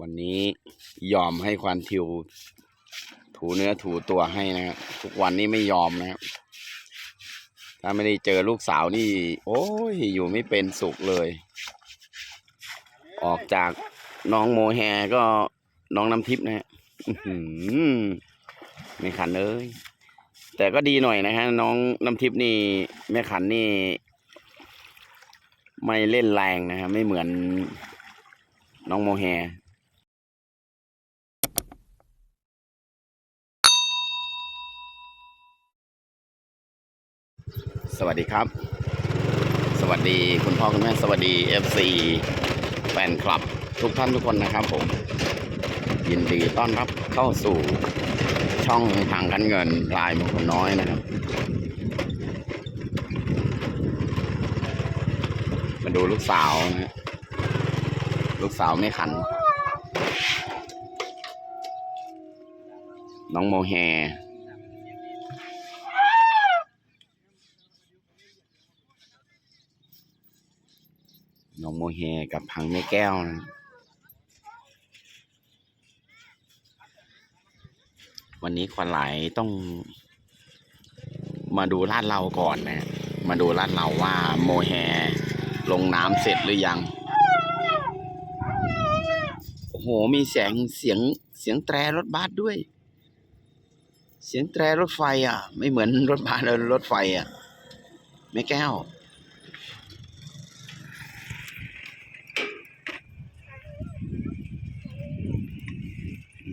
วันนี้ยอมให้ควานทิว ถูเนื้อถูตัวให้นะครับทุกวันนี้ไม่ยอมนะครับ ถ้าไม่ได้เจอลูกสาวนี่ โอ้ยอยู่ไม่เป็นสุขเลย ออกจากน้องโมแฮก็น้องน้ำทิพย์นะฮะไม่ขันเลย แต่ก็ดีหน่อยนะฮะน้องน้ำทิพย์นี่แม่ขันนี่ ไม่เล่นแรงนะฮะไม่เหมือนน้องโมแฮ สวัสดีครับ สวัสดีคุณพ่อคุณแม่สวัสดี FC แฟนคลับทุกท่านทุกคนนะครับผม ยินดีต้อนรับเข้าสู่ช่องทางการเงินลายมงคลน้อยนะครับ มาดูลูกสาวนะลูกสาวไม่ขัน น้องโมแฮ น้องโมเฮกับพังแม่แก้วนะวันนี้ควันไหลต้อง มาดูลาดเราก่อนนะ มาดูลาดเราว่าโมแฮลงน้ำเสร็จหรือยัง โอ้โห มีเสียงเสียงเสียงแตรรถบัสด้วย เสียงแตรรถไฟอะ ไม่เหมือนรถบัสเลยรถไฟอะแม่แก้ว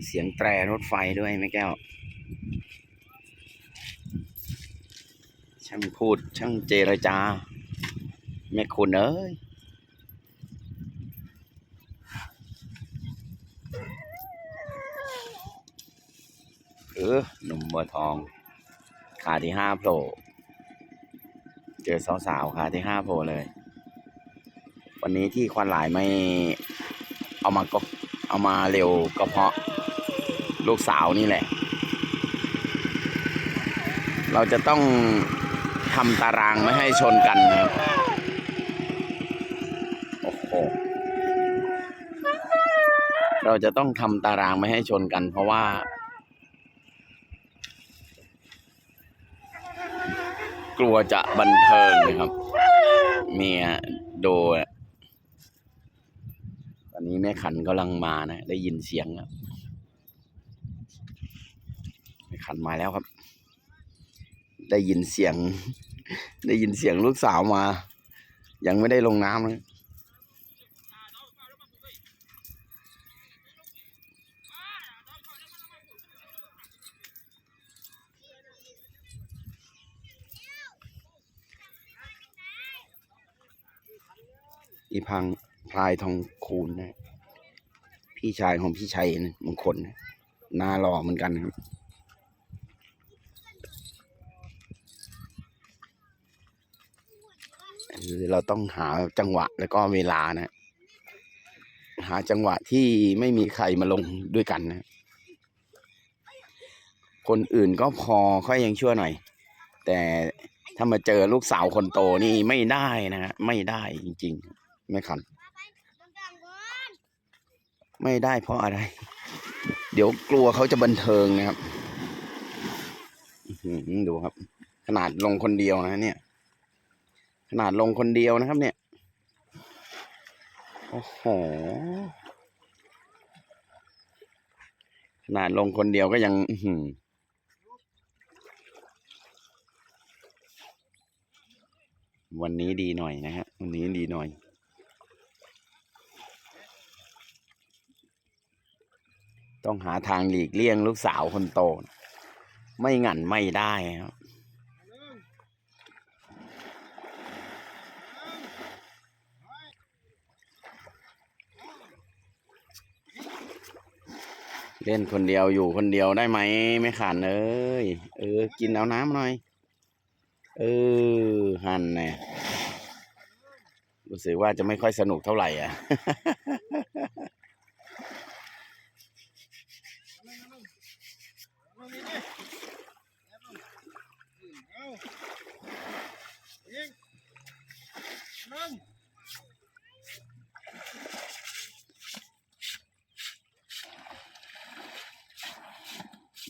มีเสียงแตรรถไฟด้วยแม่แก้ว ช่างพูดช่างเจรจา แม่คุณเอ้ยเออหนุ่มบัวทอง ขาที่ห้าโผล่เจอสาวๆขาที่ห้าโผล่เลย วันนี้ที่ควันหลายไม่เอามาก็เอามาเร็วก็เพราะ ลูกสาวนี่แหละ เราจะต้องทำตารางไม่ให้ชนกันนะครับโอ้โหเราจะต้องทำตารางไม่ให้ชนกัน เพราะว่า กลัวจะบันเทิงนะครับเมียโดตอนนี้แม่ขันกำลังมานะ ได้ยินเสียงแล้วแม่ ขันมาแล้วครับ ได้ยินเสียง ได้ยินเสียงลูกสาวมา ยังไม่ได้ลงน้ำนะอีพังพลายทองคูณนะพี่ชายของพี่ชัยนะมงคลนะหน้าหล่อเหมือนกันนะครับ คือ เราต้องหาจังหวะแล้วก็เวลานะ หาจังหวะที่ไม่มีใครมาลงด้วยกันนะ คนอื่นก็พอค่อยยังชั่วหน่อย แต่ถ้ามาเจอลูกสาวคนโตนี่ไม่ได้นะฮะไม่ได้จริง ๆ ไม่คัน ไม่ได้เพราะอะไร เดี๋ยวกลัวเขาจะบันเทิงนะครับอือดูครับ ขนาดลงคนเดียวนะเนี่ย ขนาดลงคนเดียวนะครับเนี่ย โอ้โห ขนาดลงคนเดียวก็ยังอืวันนี้ดีหน่อยนะฮะ วันนี้ดีหน่อย ต้องหาทางหลีกเลี่ยงลูกสาวคนโต ไม่งั้นไม่ได้ครับ เล่นคนเดียวอยู่คนเดียวได้ไหมไม่ขันเอ้ยเออ กินเอาน้ำหน่อย เออหันเนี่ยรู้สึกว่าจะไม่ค่อยสนุกเท่าไหร่อะ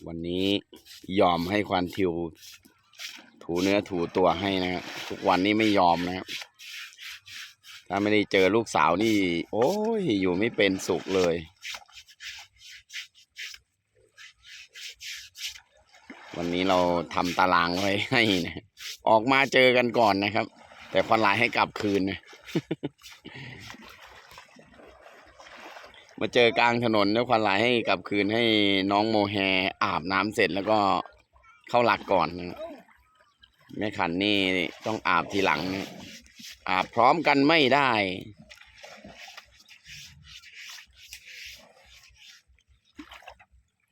วันนี้ยอมให้ควานทิว ถูเนื้อถูตัวให้นะครับทุกวันนี้ไม่ยอมนะครับ ถ้าไม่ได้เจอลูกสาวนี่ โอ้ยอยู่ไม่เป็นสุขเลย วันนี้เราทำตารางไว้ให้นะ ออกมาเจอกันก่อนนะครับ แต่ควันลายให้กลับคืนนะ มาเจอกลางถนนแล้วควันลายให้กลับคืนให้น้องโมแฮอาบน้ำเสร็จแล้วก็เข้าหลักก่อนนะแม่ขันนี่ต้องอาบทีหลังนะอาบพร้อมกันไม่ได้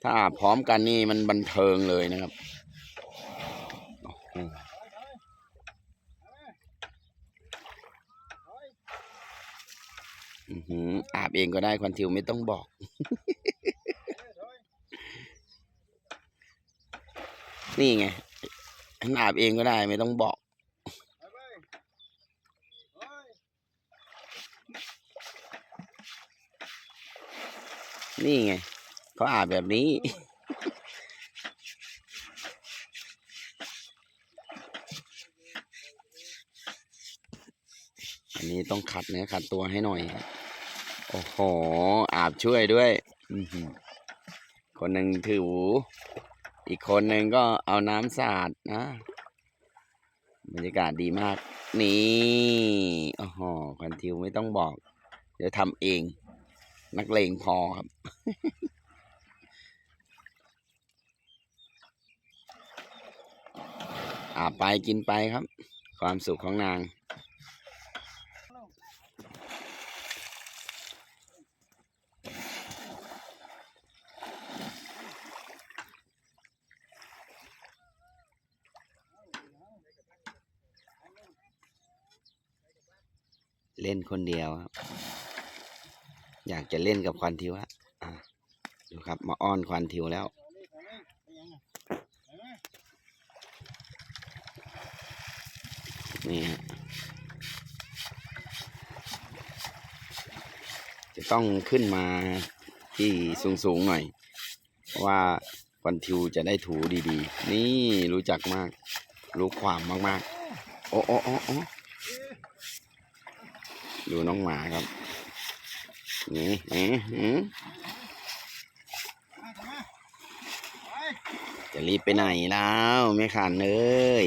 ถ้าอาบพร้อมกันนี่มันบันเทิงเลยนะครับโอ้โห อาบเองก็ได้ควันทิวไม่ต้องบอก นี่ไงฉันอาบเองก็ได้ไม่ต้องบอก นี่ไงเขาอาบแบบนี้อันนี้ต้องขัดเนื้อขัดตัวให้หน่อย โอ้โห อาบช่วยด้วยอื้อหือคนหนึ่งถือหูอีกคนหนึ่งก็เอาน้ำสาดนะ บรรยากาศดีมาก นี่โอ้โหควันทิวไม่ต้องบอก เดี๋ยวทำเอง นักเลงพอครับ อาบไปกินไปครับ ความสุขของนาง เล่นคนเดียวครับ อยากจะเล่นกับควันทิวอะดูครับ มาอ้อนควันทิวแล้วนี่ฮะจะต้องขึ้นมาที่สูงๆหน่อย เพราะว่าควันทิวจะได้ถูดีๆ นี่รู้จักมาก รู้ความมากๆ โอ้โอ้โอ้ ดูน้องหมาครับนี่นี่จะรีบไปไหนแล้วไม่ขันเลย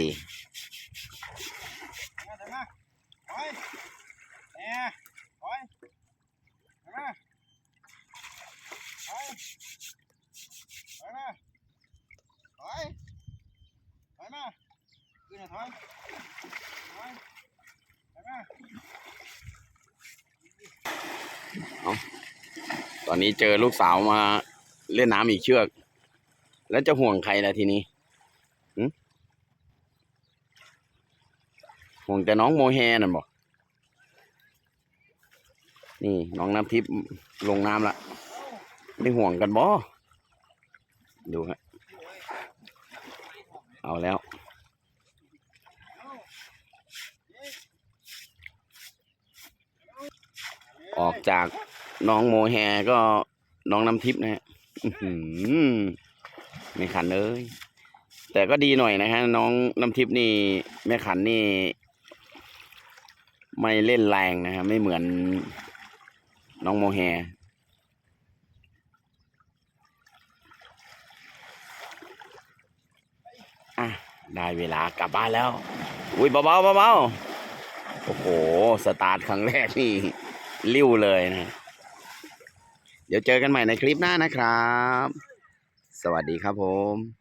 ตอนนี้เจอลูกสาวมาเล่นน้ำอีกเชือก แล้วจะห่วงใครล่ะทีนี้หึห่วงแต่น้องโมแฮนั่นบอกนี่น้องน้ำทิพย์ลงน้ำละไม่ห่วงกันบ่ดูฮะเอาแล้ว ออกจาก น้องโมแฮก็น้องน้ำทิพย์นะฮะไม่ขันเลย แต่ก็ดีหน่อยนะฮะ น้องน้ำทิพย์นี่แม่ขันนี่ ไม่เล่นแรงนะฮะ ไม่เหมือนน้องโมแฮอะได้เวลากลับบ้านแล้ว อุ้ยเบาๆเบาๆโอ้โห สตาร์ทครั้งแรกนี่ ริ้วเลยนะ เดี๋ยวเจอกันใหม่ในคลิปหน้านะครับ สวัสดีครับผม